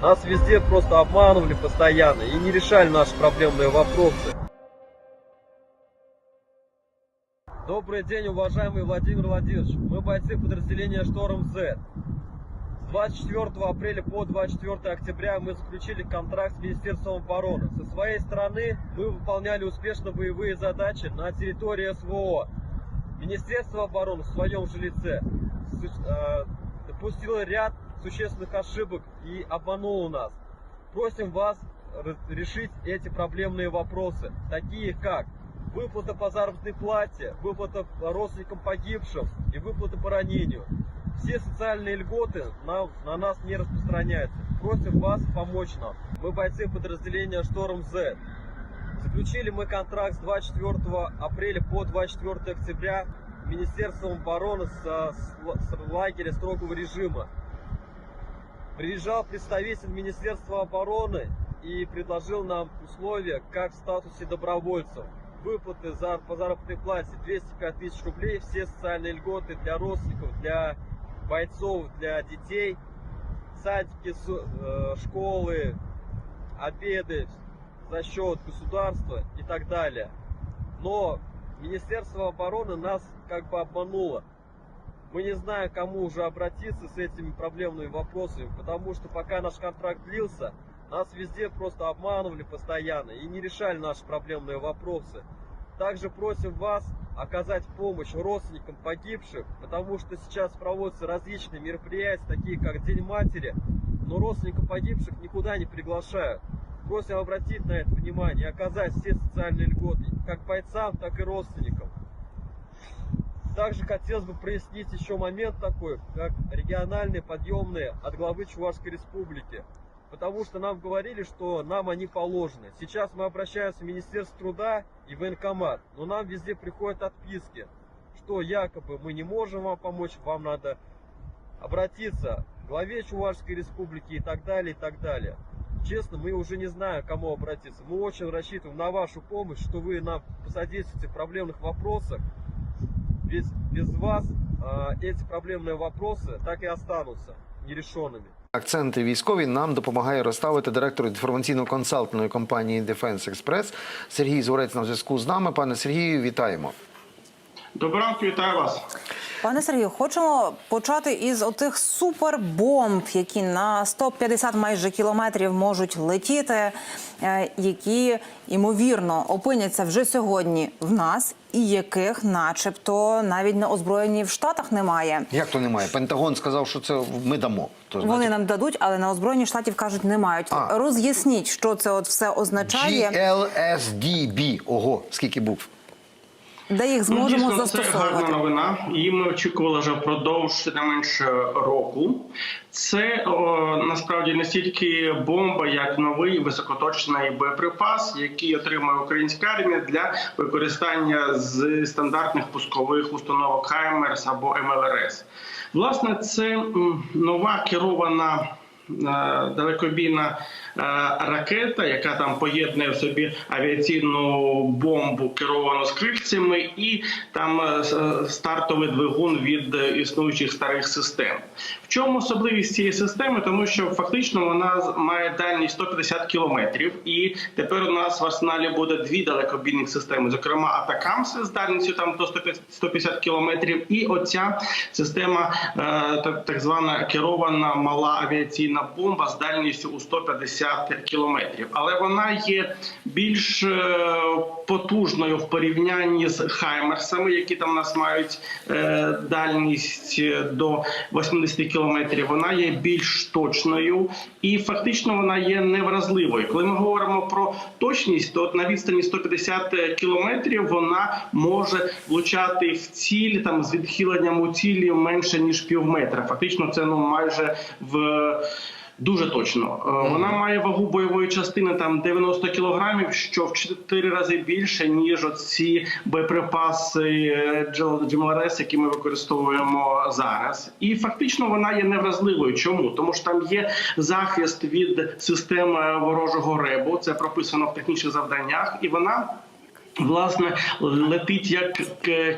Нас везде просто обманывали постоянно и не решали наши проблемные вопросы. Добрый день, уважаемый Владимир Владимирович. Мы бойцы подразделения «Шторм Z». С 24 апреля по 24 октября мы заключили контракт с Министерством обороны. Со своей стороны мы выполняли успешно боевые задачи на территории СВО. Министерство обороны в своем же лице э, допустило ряд существенных ошибок и обмануло нас. Просим вас решить эти проблемные вопросы, такие как выплата по заработной плате, выплата родственникам погибшим и выплата по ранению. Все социальные льготы на, на нас не распространяются. Просим вас помочь нам. Мы бойцы подразделения «Шторм Z». Заключили мы контракт с 24 апреля по 24 октября Министерством обороны с, л- с лагеря строгого режима. Приезжал представитель Министерства обороны и предложил нам условия, как в статусе добровольцев. Выплаты за, по заработной плате 205 тысяч рублей, все социальные льготы для родственников, для бойцов, для детей, садики, э, школы, обеды за счет государства и так далее. Но Министерство обороны нас как бы обмануло. Мы не знаем, кому уже обратиться с этими проблемными вопросами, потому что пока наш контракт длился, нас везде просто обманывали постоянно и не решали наши проблемные вопросы. Также просим вас оказать помощь родственникам погибших, потому что сейчас проводятся различные мероприятия, такие как День матери, но родственников погибших никуда не приглашают. Просим обратить на это внимание и оказать все социальные льготы, как бойцам, так и родственникам. Также хотелось бы прояснить еще момент такой, как региональные подъемные от главы Чувашской Республики. Потому что нам говорили, что нам они положены. Сейчас мы обращаемся в Министерство труда и в военкомат, но нам везде приходят отписки, что якобы мы не можем вам помочь, вам надо обратиться к главе Чувашской Республики и так далее, и так далее. Честно, мы уже не знаем, к кому обратиться. Мы очень рассчитываем на вашу помощь, что вы нам посодействуете в проблемных вопросах. Ведь без вас а, эти проблемные вопросы так и останутся нерешенными. Акценти військові нам допомагає розставити директор інформаційно-консалтної компанії Defense Express Сергій Зурець на зв'язку з нами. Пане Сергію, вітаємо. Доброго вітаю вас. Пане Сергію, хочемо почати із отих супербомб, які на 150 майже кілометрів можуть летіти, е, які ймовірно опиняться вже сьогодні в нас, і яких, начебто, навіть на озброєнні в Штатах немає. Як то немає? Пентагон сказав, що це ми дамо. То Вони нам дадуть, але на озброєнні штатів кажуть, не мають. А. Роз'ясніть, що це от все означає, GLSDB. Ого, скільки букв. Де їх зможемо ну, дійсно, це гарна новина. Її ми очікували вже впродовж не менше року. Це о, насправді не стільки бомба, як новий високоточний боєприпас, який отримує українська армія для використання з стандартних пускових установок Хаймерс або МЛРС. Власне, це нова керована. е, Далекобійна ракета, яка там поєднує в собі авіаційну бомбу керовану з крильцями, і там е, стартовий двигун від е, існуючих старих систем. В чому особливість цієї системи? Тому що фактично вона має дальність 150 кілометрів, і тепер у нас в арсеналі буде дві далекобійних системи, зокрема Атакамси з дальністю там до 150 150 кілометрів, і оця система, е, так, так звана керована мала авіаційна бомба з дальністю у 150 кілометрів. Але вона є більш е, потужною в порівнянні з Хаймерсами, які там у нас мають е, дальність до 80 кілометрів. Вона є більш точною і фактично вона є невразливою. Коли ми говоримо про точність, то на відстані 150 кілометрів вона може влучати в ціль там з відхиленням у цілі менше ніж пів метра. Фактично, це ну майже в. Дуже точно Е, вона має вагу бойової частини там 90 кілограмів, що в 4 рази більше ніж оці боєприпаси е, GMLRS, які ми використовуємо зараз. І фактично вона є невразливою. Чому тому, що там є захист від системи ворожого ребу, це прописано в технічних завданнях, і вона Власне, летить як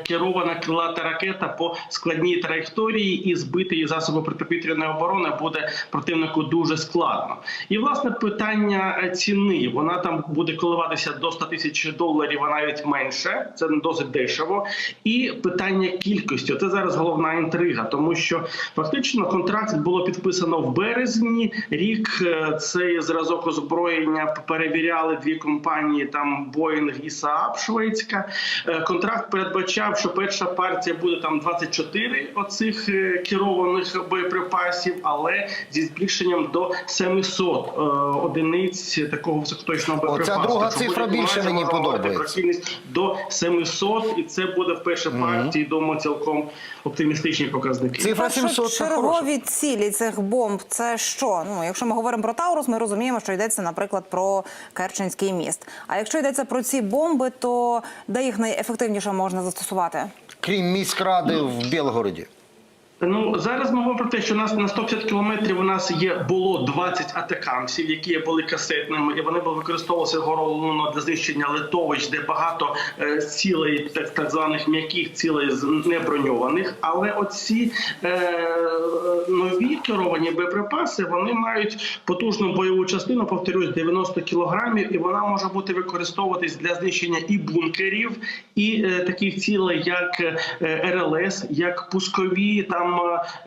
керована крилата ракета по складній траєкторії, і збити її засоби протиповітряної оборони буде противнику дуже складно. І власне питання е, ціни вона там буде коливатися до 100 тисяч доларів, а навіть менше. Це досить дешево. І питання кількості це зараз головна інтрига, тому що фактично контракт було підписано в березні. Рік е, цей зразок озброєння перевіряли дві компанії: там Боїнг і Saab шведська. Е, Контракт передбачав, що перша партія буде там 24 оцих е, керованих боєприпасів, але зі збільшенням до 700 е, одиниць такого високоточного боєприпасу. друга цифра більше мені подобається. до 700, і це буде в першій партії. Думаю, цілком оптимістичні показники. Цифра 700 це хороша. чергові цілі цих бомб це що? Ну, якщо ми говоримо про Таурус, ми розуміємо, що йдеться, наприклад, про Керченський міст. А якщо йдеться про ці бомби, то де їх найефективніше можна застосувати? Крім міськради в Білгороді. Ну зараз ми говоримо про те, що у нас на 150 кілометрів у нас є було 20 атакамсів, які були касетними, і вони були використовувалися головно для знищення литовищ, де багато е, цілей, так, так званих м'яких цілей з неброньованих. Але оці е, нові керовані боєприпаси вони мають потужну бойову частину, повторюсь, 90 кілограмів, і вона може бути використовуватись для знищення і бункерів, і е, таких цілей, як е, РЛС, як пускові там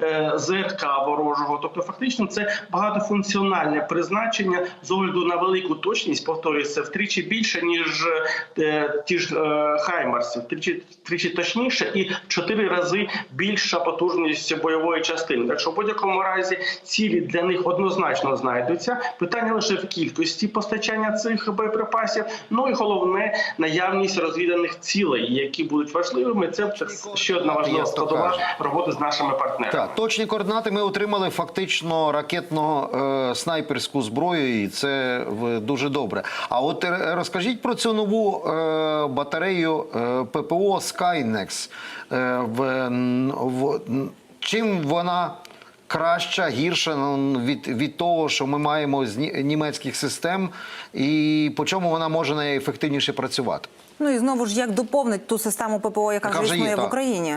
е, ЗРК ворожого. Тобто, фактично, це багатофункціональне призначення з огляду на велику точність. Повторюється втричі більше ніж е, ті ж е, Хаймарсів, втричі, втричі точніше і в чотири рази більша потужність бойової частини. Так що в будь-якому разі цілі для них однозначно знайдуться. Питання лише в кількості постачання цих боєприпасів. Ну і головне наявність розвіданих цілей, які будуть важливими. Це ще одна важлива складова роботи з нашими партнерами. Так, точні координати ми отримали фактично ракетно е, снайперську зброю, і це в- дуже добре. А от е, розкажіть про цю нову е, батарею е, ППО Skynex. Е, в, в, чим вона краща, гірша ну, від, від того, що ми маємо з німецьких систем, і по чому вона може найефективніше працювати? Ну і знову ж як доповнить ту систему ППО, яка, Яка вже є, існує в. Україні?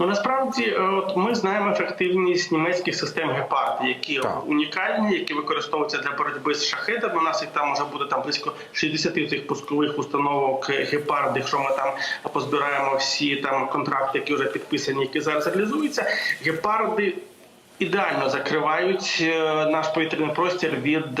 Ну насправді, е, от ми знаємо ефективність німецьких систем гепард, які Так. унікальні, які використовуються для боротьби з шахедами. У нас їх там може буде там близько 60 цих пускових установок гепард. Якщо ми там позбираємо всі там контракти, які вже підписані, які зараз реалізуються, гепарди ідеально закривають е, наш повітряний простір від